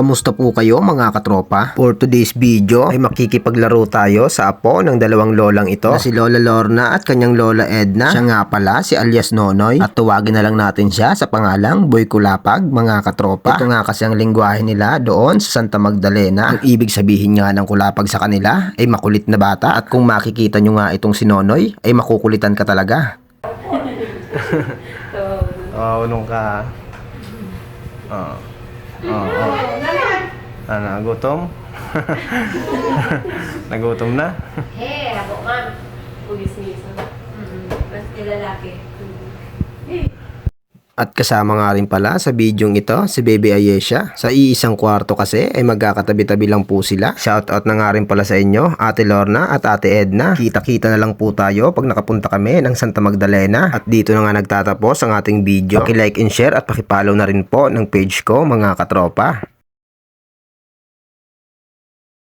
Kamusta po kayo mga katropa? For today's video ay makikipaglaro tayo sa apo ng dalawang lolang ito na si Lola Lorna at kanyang Lola Edna. Siya nga pala si alias Nonoy at tuwagin na lang natin siya sa pangalang Boy Kulapag mga katropa. Ito nga kasi ang lingwahe nila doon sa Santa Magdalena. Ang ibig sabihin nga ng kulapag sa kanila ay makulit na bata at kung makikita nyo nga itong si Nonoy ay makukulitan ka talaga. Oo, unong ka. Oo. Oo, oo. Ano, gutom? Nagutom na? Eh, ako nga. Pugis-ngis. Mm-hmm. Mas nilalaki. At kasama nga rin pala sa bidyong ito si Baby Ayesha. Sa iisang kwarto kasi ay magkakatabi-tabi lang po sila. Shoutout na nga rin pala sa inyo, Ate Lorna at Ate Edna. Kita-kita na lang po tayo pag nakapunta kami ng Santa Magdalena. At dito na nga nagtatapos ang ating video. Paki-like and share at paki-follow na rin po ng page ko mga katropa.